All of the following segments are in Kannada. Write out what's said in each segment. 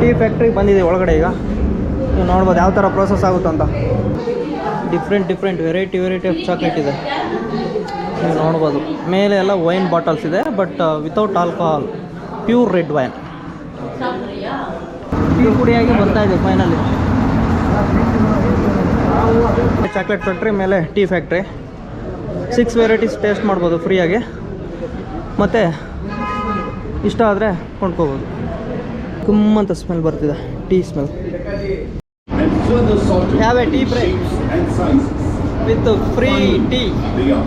ಟೀ ಫ್ಯಾಕ್ಟ್ರಿಗೆ ಬಂದಿದೆ ಒಳಗಡೆ ಈಗ. ನೀವು ನೋಡ್ಬೋದು ಯಾವ ಥರ process ಆಗುತ್ತಂತ different different variety variety of chocolate ಇದೆ. ನೀವು ನೋಡ್ಬೋದು. ಮೇಲೆ ಎಲ್ಲ ವೈನ್ ಬಾಟಲ್ಸ್ ಇದೆ but without alcohol pure red wine tea ಪುಡಿಯಾಗಿ ಬರ್ತಾ ಇದೆ ಫೈನಲಿ ಚಾಕ್ಲೇಟ್ ಫ್ಯಾಕ್ಟ್ರಿ ಮೇಲೆ tea factory six varieties taste ಮಾಡ್ಬೋದು ಫ್ರೀಯಾಗಿ ಮತ್ತು ಇಷ್ಟ ಆದರೆ ಕೊಂಡ್ಕೋಬೋದು. ಕುಮ್ಮಂತ ಸ್ಮೆಲ್ ಬರ್ತಿದೆ tea smell and further sorted Have a tea in break. shapes and sizes. With free tea They are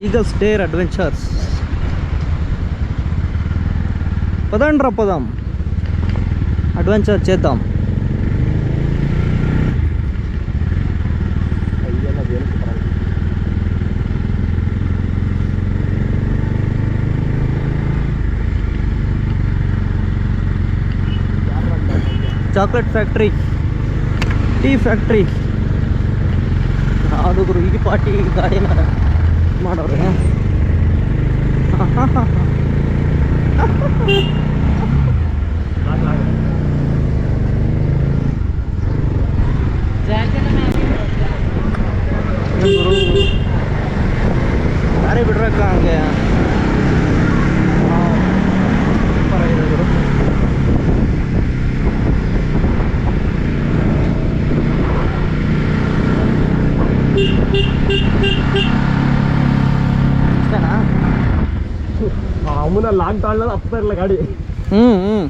eagles dare adventures పదండ్రా పదం అడ్వెంచర్ చేద్దాం ಚಾಕ್ಲೇಟ್ ಫ್ಯಾಕ್ಟ್ರಿ ಟೀ ಫ್ಯಾಕ್ಟ್ರಿ ಹುಡುಗರು ಈ ಪಾರ್ಟಿ ಗಾಡಿನ ಮಾಡೋರೆ. ಗಾಡಿ ಬಿಡ್ರಕ್ಕ ಹಂಗೆ ಸೂಪರ್ ಆಗಿದೆ ಗುರು ಇಷ್ಟನಾ ಅವನ ಲಾಂಗ್ ತಾಳ್ನಲ್ಲ ಹತ್ತಾ ಇರಲ್ಲ ಗಾಡಿ. ಹ್ಮ್ ಹ್ಮ್.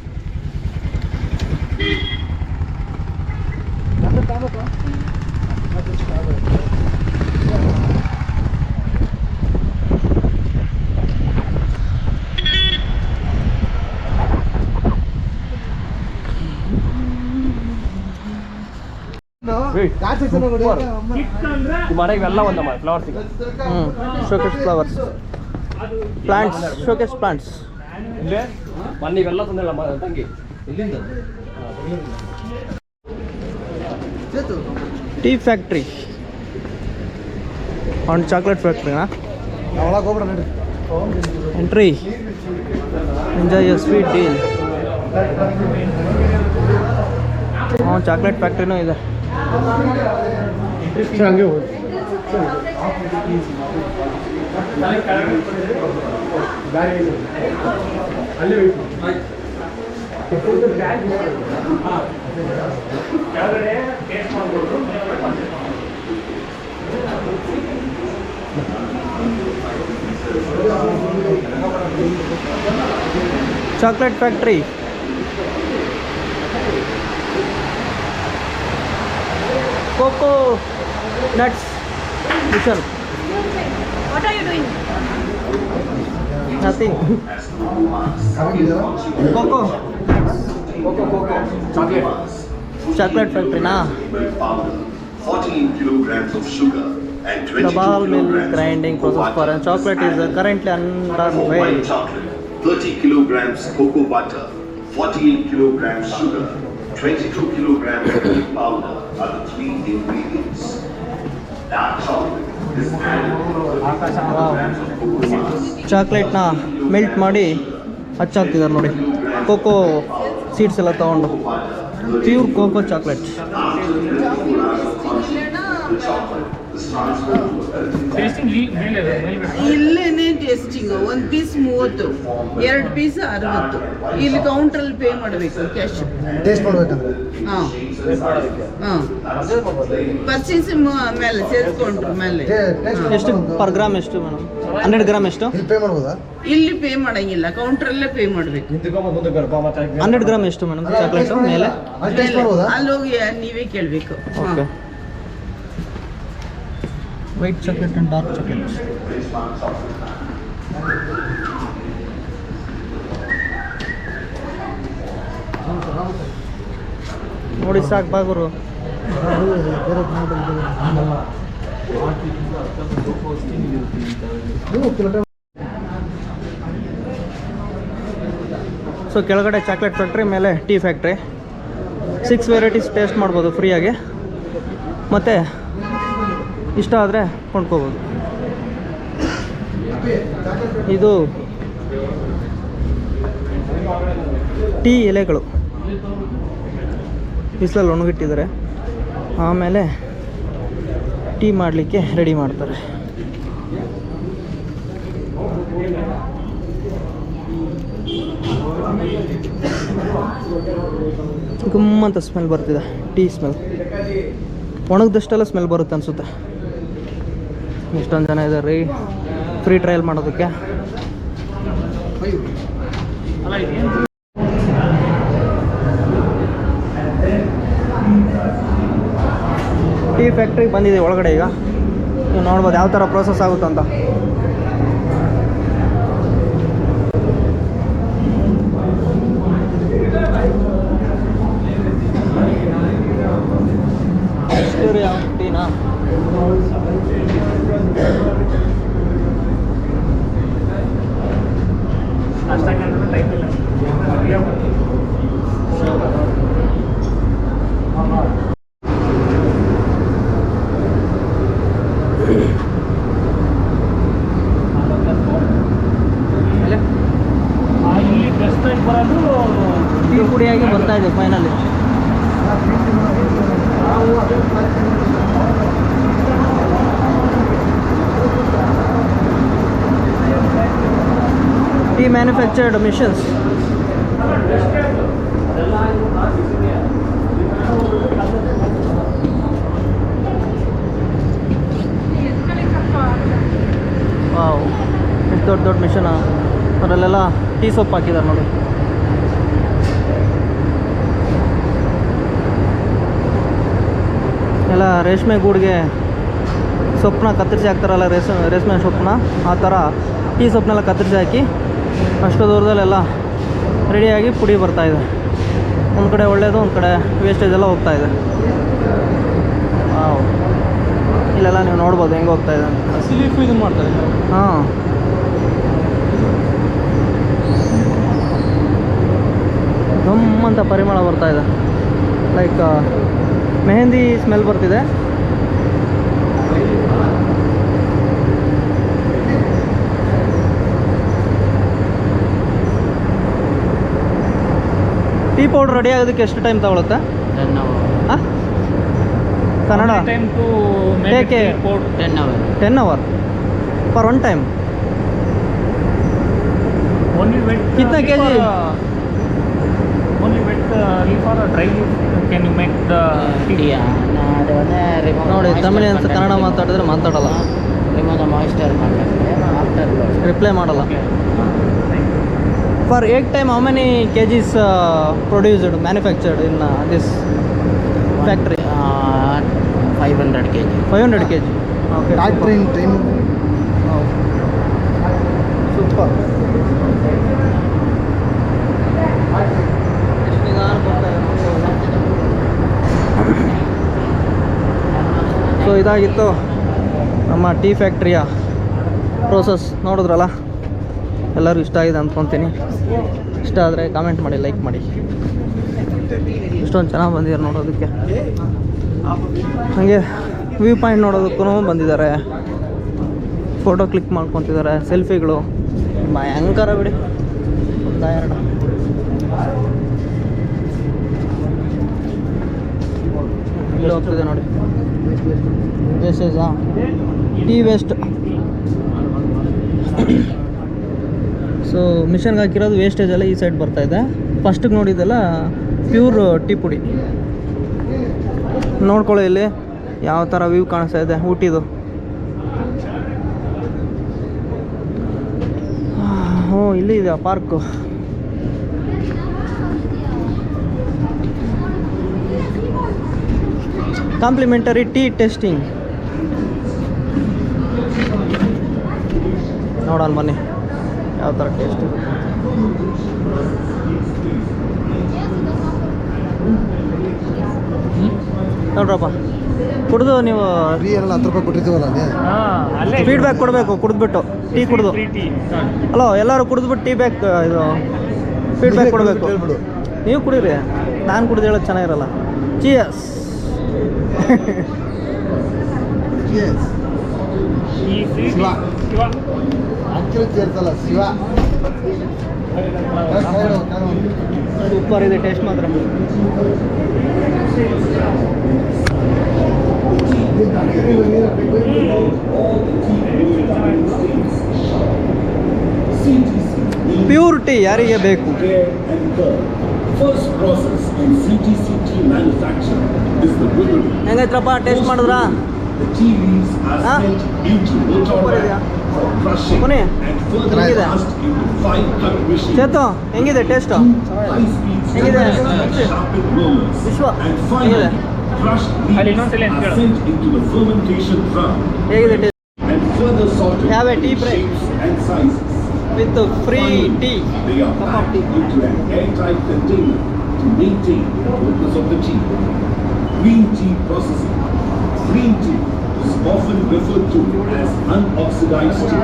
ಮನೆಗೆಲ್ಲ ಒಂದಮ್ಮ ಫ್ಲವರ್ಸ್ ಹ್ಞೂ showcase flowers plants showcase plants ಇಲ್ಲೇ ಮೊನ್ನೆ ಇವೆಲ್ಲ ತಂದಿಲ್ಲ ತಂಗಿ. ತಂಗಿ ಟೀ ಫ್ಯಾಕ್ಟ್ರಿ ಆನ್ ಚಾಕ್ಲೇಟ್ ಫ್ಯಾಕ್ಟ್ರಿನಾ ಎಂಟ್ರಿ ಎಂಜಾಯ್ ಯರ್ ಸ್ವೀಟ್ ಡೀಲ್ ಹಾಂ ಚಾಕ್ಲೇಟ್ ಫ್ಯಾಕ್ಟ್ರಿನೂ ಇದೆ. ಹಂಗೆ chocolate factory cocoa nuts machine What are you doing? Nothing. Coco. Coco, Coco. Chocolate. Chocolate factory, na? Fourteen kilograms of sugar. The ball mill grinding process for chocolate is uh, currently underway. Chocolate, 30 kilograms cocoa butter, 48 kilograms sugar, 22 kilograms milk powder are the three ingredients. Dark chocolate is added with 30 kilograms of cocoa mass, ಚಾಕ್ಲೇಟ್ನ ಮೆಲ್ಟ್ ಮಾಡಿ ಹಚ್ಚಾಕ್ತಿದ್ದಾರೆ ನೋಡಿ. ಕೋಕೋ ಸೀಡ್ಸ್ ಎಲ್ಲ ತೊಗೊಂಡು. Pure cocoa chocolate. ಇಲ್ಲೇನೆ ಟೇಸ್ಟಿಂಗ್ ಒಂದ್ ಪೀಸ್ ಮೂವತ್ತು ಎರಡು ಪೀಸ್ ಅರವತ್ತು ಇಲ್ಲಿ ಕೌಂಟ್ರಲ್ಲಿ ಪೇ ಮಾಡಬೇಕು ಕ್ಯಾಶ್ ಟೇಸ್ಟ್ ಮಾಡ್ಬೇಕಂದ್ರೆ ಹಾಂ ಹಾಂ ಪರ್ಚೇಸ್ ಮೇಲೆ ಸೇರಿಸ್ಕೊಂಡ್ರ ಮೇಲೆ ಎಷ್ಟು ಪರ್ ಗ್ರಾಮ್ ಎಷ್ಟು ಮೇಡಮ್ ಹಂಡ್ರೆಡ್ ಗ್ರಾಮ್ ಎಷ್ಟು? ಇಲ್ಲಿ ಪೇ ಮಾಡ್ಬೋದಾ? ಇಲ್ಲಿ ಪೇ ಮಾಡಂಗಿಲ್ಲ. ಕೌಂಟ್ರಲ್ಲೇ ಪೇ ಮಾಡಬೇಕು. ಹಂಡ್ರೆಡ್ ಗ್ರಾಮ್ ಎಷ್ಟು ಮೇಡಮ್ ಚಾಕ್ಲೇಟ್ ಮೇಲೆ? ಅಲ್ಲಿ ಅಲ್ಲಿ ಹೋಗಿ ನೀವೇ ಕೇಳಬೇಕು. Okay white chocolate and dark chocolate ನೋಡಿ ಸಾಕು ಬಾಗುರು. ಸೊ ಕೆಳಗಡೆ ಚಾಕ್ಲೇಟ್ ಫ್ಯಾಕ್ಟ್ರಿ ಮೇಲೆ tea factory six varieties taste ಮಾಡ್ಬೋದು ಫ್ರೀಯಾಗಿ ಮತ್ತು ಇಷ್ಟ ಆದರೆ ಕೊಂಡ್ಕೋಬೋದು. ಇದು ಟೀ ಎಲೆಗಳು. ಬಿಸಿಲಲ್ಲಿ ಒಣಗಿಟ್ಟಿದ್ದಾರೆ. ಆಮೇಲೆ ಟೀ ಮಾಡಲಿಕ್ಕೆ ರೆಡಿ ಮಾಡ್ತಾರೆ. ಗುಮ್ಮಂತ ಸ್ಮೆಲ್ ಬರ್ತಿದೆ. Tea smell. ಒಣಗಿದಷ್ಟೆಲ್ಲ ಸ್ಮೆಲ್ ಬರುತ್ತೆ ಅನಿಸುತ್ತೆ. ಎಷ್ಟೊಂದು ಜನ ಇದ್ದಾರೆ ರೀ ಫ್ರೀ ಟ್ರಯಲ್ ಮಾಡೋದಕ್ಕೆ. ಟೀ ಫ್ಯಾಕ್ಟ್ರಿಗೆ ಬಂದಿದೆ ಒಳಗಡೆ ಈಗ. ನೀವು ನೋಡ್ಬೋದು ಯಾವ ಥರ ಪ್ರೋಸೆಸ್ ಆಗುತ್ತಂತ ಅಂತ. ಇಲ್ಲಿ ಬೆಸ್ಟ್ ಟೈಮ್ ಬರೋದು ಟೀ ಪುಡಿಯಾಗಿ ಬರ್ತಾ ಇದೆ ಫೈನಲಿ ಟೀ machines. ವಾವ್ ಎಷ್ಟು ದೊಡ್ಡ ದೊಡ್ಡ ಮಿಷನ್ ಅದರಲ್ಲೆಲ್ಲ ಟೀ ಸೊಪ್ಪು ಹಾಕಿದ್ದಾರೆ ನೋಡಿ. ಎಲ್ಲ ರೇಷ್ಮೆ ಗೂಡಿಗೆ ಸೊಪ್ಪನ್ನ ಕತ್ತರಿಸಿ ಹಾಕ್ತಾರಲ್ಲ ರೇಸ್ ರೇಷ್ಮೆ ಸೊಪ್ಪನ್ನ? ಆ ಥರ ಟೀ ಸೊಪ್ಪನ್ನೆಲ್ಲ ಕತ್ತರಿಸಿ ಹಾಕಿ ಅಷ್ಟು ದೂರದಲ್ಲೆಲ್ಲ ರೆಡಿಯಾಗಿ ಪುಡಿ ಬರ್ತಾ ಇದೆ. ಒಂದು ಕಡೆ ಒಳ್ಳೆಯದು ಒಂದು ಕಡೆ ವೇಸ್ಟೇಜ್ ಎಲ್ಲ ಹೋಗ್ತಾ ಇದೆ. ಇಲ್ಲೆಲ್ಲ ನೀವು ನೋಡ್ಬೋದು ಹೆಂಗೆ ಹೋಗ್ತಾ ಇದೆ ಅಂತ. ಸಿಲಿಫ್ ಇದನ್ನ ಮಾಡ್ತಾರೆ ಹಾಂ. ಗಮ್ಮಂತ ಪರಿಮಳ ಬರ್ತಾ ಇದೆ. ಲೈಕ್ ಮೆಹಂದಿ ಸ್ಮೆಲ್ ಬರ್ತಿದೆ. ಟೀ ಪೌಡ್ರ್ ರೆಡಿ ಆಗೋದಕ್ಕೆ ಎಷ್ಟು ಟೈಮ್ ತಗೊಳುತ್ತೆ ಹಾಂ Kannada time to Take a- ten hour ten hour for one time only wet कितना kg? Only wet leaf or dry leaf can you make the ನೋಡಿ ತಮಿಳಿಯನ್ಸ್ ಕನ್ನಡ ಮಾತಾಡಿದ್ರೆ ಮಾತಾಡಲ್ಲ ಮಾಯಿಸ್ಚರ್ ಮಾಡಬೇಕು ಆಫ್ಟರ್ ರಿಪ್ಲೈ ಮಾಡಲ್ಲ For eight time how many K Gs produced manufactured in this factory five hundred K G five hundred K G okay super so ಇದಾಗಿತ್ತು ನಮ್ಮ ಟೀ ಫ್ಯಾಕ್ಟ್ರಿಯ ಪ್ರೋಸೆಸ್ ನೋಡಿದ್ರಲ್ಲ? ಎಲ್ಲರೂ ಇಷ್ಟ ಆಗಿದೆ ಅಂದ್ಕೊತೀನಿ. ಇಷ್ಟ ಆದರೆ ಕಾಮೆಂಟ್ ಮಾಡಿ ಲೈಕ್ ಮಾಡಿ. ಇಷ್ಟೊಂದು ಚೆನ್ನಾಗಿ ಬಂದಿದ್ದಾರೆ ನೋಡೋದಕ್ಕೆ. ಹಾಗೆ ವ್ಯೂ ಪಾಯಿಂಟ್ ನೋಡೋದಕ್ಕೂ ಬಂದಿದ್ದಾರೆ. ಫೋಟೋ ಕ್ಲಿಕ್ ಮಾಡ್ಕೊತಿದ್ದಾರೆ ಸೆಲ್ಫಿಗಳು ಭಯಂಕರ ಬಿಡಿ. ಒಂದ ಎರಡು. ಹೋಗ್ತಿದೆ ನೋಡಿ. ವೇಸ್ಟೇಜಾ ಟೀ ವೇಸ್ಟ್ ಸೊ ಮಿಷನ್ಗೆ ಹಾಕಿರೋದು ವೇಸ್ಟೇಜ್ ಎಲ್ಲ ಈ ಸೈಡ್ ಬರ್ತಾ ಇದೆ. ಫಸ್ಟಿಗೆ ನೋಡಿದ್ದೆಲ್ಲ ಪ್ಯೂರ್ ಟೀ ಪುಡಿ. ನೋಡ್ಕೊಳ್ಳಿ ಇಲ್ಲಿ, ಯಾವ ಥರ ವ್ಯೂ ಕಾಣಿಸ್ತಾ ಇದೆ, ಊಟಿದು. ಹ್ಞೂ ಇಲ್ಲಿ ಇದೆ ಪಾರ್ಕು ಕಾಂಪ್ಲಿಮೆಂಟರಿ ಟೀ ಟೆಸ್ಟಿಂಗ್ ನೋಡೋಣ ಬನ್ನಿ. ಯಾವ ಥರ ಟೇಸ್ಟ್ ನೋಡ್ರಪ್ಪ ಕುಡಿದು ನೀವು ಫ್ರೀ ಎಲ್ಲ ಹತ್ತು ರೂಪಾಯಿ ಕೊಟ್ಟಿರ್ತೀವಲ್ಲ ಫೀಡ್ಬ್ಯಾಕ್ ಕೊಡಬೇಕು ಕುಡಿದ್ಬಿಟ್ಟು ಟೀ ಕುಡಿದು. ಅಲೋ ಹಲೋ ಎಲ್ಲರೂ ಕುಡಿದ್ಬಿಟ್ಟು ಟೀ ಬ್ಯಾಕ್ ಇದು ಫೀಡ್ಬ್ಯಾಕ್ ಕೊಡಬೇಕು. ಹೇಳ್ಬಿಡು. ನೀವು ಕುಡೀರಿ ನಾನು ಕುಡಿದು ಹೇಳೋದು ಚೆನ್ನಾಗಿರಲ್ಲ. ಚಿಯಸ್ Yes. ಶಿವ. ಅಕ್ಕಿ ಸೇರ್ತಲ್ಲ ಶಿವ. ಸೂಪರ್ ಇದೆ ಟೇಸ್ಟ್ ಮಾತ್ರ. ಪ್ಯೂರಿಟಿ ಟೀ ಯಾರಿಗೆ ಬೇಕು. ಹೆಂಗೈತ್ರಪ್ಪ ಟೇಸ್ಟ್ ಮಾಡಿದ್ರಾ? The tea leaves are Huh? sent into motor Super rack idea. for crushing Pune. and further Heಗಿದೆ. cast into five cut machines. Chethu ಹೆಂಗಿದೆ ಟೇಸ್ಟು High-speed Heಗಿದೆ. sharpened rollers. ವಿಶ್ವ And ಹೆಂಗಿದೆ finally, crushed ಅಲ್ಲಿ leaves ಇನ್ನೊಂದ್ಸಲ are ಹೇಳು. sent into the fermentation drum ಹೇಗಿದೆ taste and further sorted Have a tea into break. shapes and sizes. With free tea They are Cup of packed tea. into an airtight container to maintain the coldness of the tea. Green tea processing. green tea is often referred to as unoxidized tea.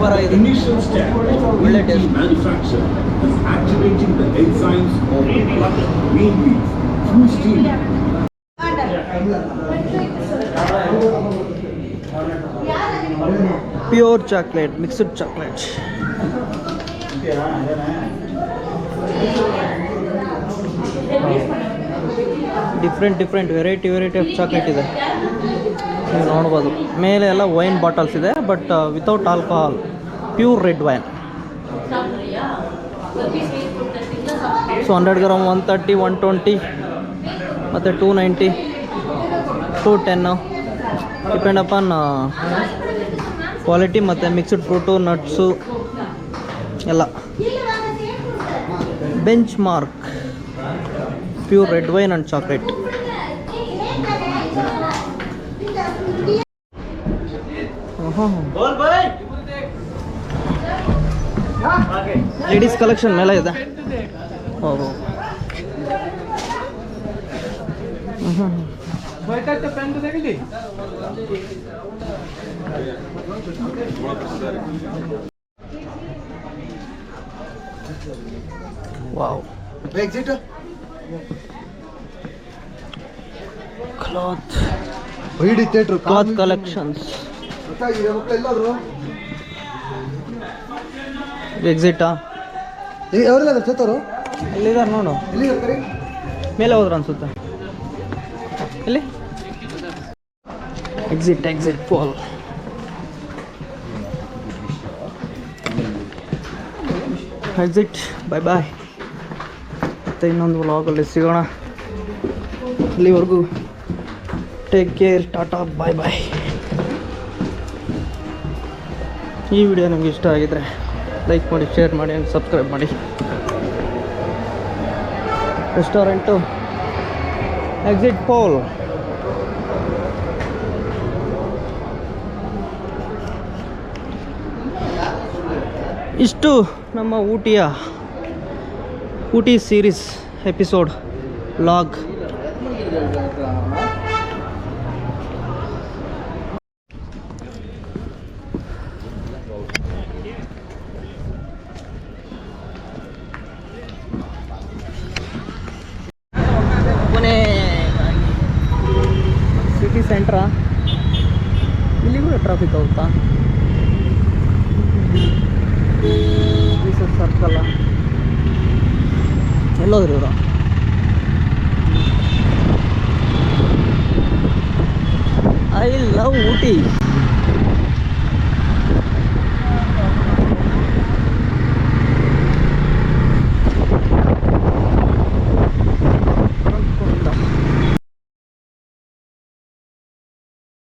The initial step of green tea manufacture is activating the enzymes of the plucked green leaf through steam. Pure chocolate, mixed chocolate. Yeah, different different variety variety of chocolate ಇದೆ. ನೀವು ನೋಡ್ಬೋದು. ಮೇಲೆ ಎಲ್ಲ ವೈನ್ ಬಾಟಲ್ಸ್ ಇದೆ but without alcohol pure red wine so hundred gram one thirty one twenty ಮತ್ತು two ninety two ten depend upon quality ಮತ್ತು ಮಿಕ್ಸ್ಡ್ ಫ್ರೂಟು ನಟ್ಸು ಎಲ್ಲ. Benchmark pure red wine and chocolate ladies collection ಮೇಲೆ ಇದೆ ಹೌದು ಹ್ಞೂ ವಾವ್ ಎಕ್ಸಿಟ್ ಕ್ಲಾತ್ ಇಡೀ ಥಿಯೇಟ್ರ್ ಕ್ಲಾತ್ ಕಲೆಕ್ಷನ್ಸ್ ಎಕ್ಸಿಟಾ ಅವರೆಲ್ಲ ಸತ್ತವರು? ಎಲ್ಲಿದ್ದಾರೆ ನೋಡು. ಎಲ್ಲಿ ಮೇಲೆ ಹೋದ್ರು ಅನ್ಸುತ್ತೆ. ಎಲ್ಲಿ? Exit exit poll exit bye bye ಮತ್ತು ಇನ್ನೊಂದು ವ್ಲಾಗಲ್ಲಿ ಸಿಗೋಣ. ಅಲ್ಲಿವರೆಗೂ take care tata bye bye ಈ ವಿಡಿಯೋ ನಿಮ್ಗೆ ಇಷ್ಟ ಆಗಿದ್ರೆ ಲೈಕ್ ಮಾಡಿ ಶೇರ್ ಮಾಡಿ ಆ್ಯಂಡ್ ಸಬ್ಸ್ಕ್ರೈಬ್ ಮಾಡಿ. ರೆಸ್ಟೋರೆಂಟು ಎಕ್ಸಿಟ್ ಪೋಲ್ ಇಷ್ಟು ನಮ್ಮ ಊಟಿಯ, ಊಟಿ ಸೀರೀಸ್ ಎಪಿಸೋಡ್ ಲಾಗ್. കള്ള വെള്ളം തരുമോ ഐ ലവ് ഊട്ടി.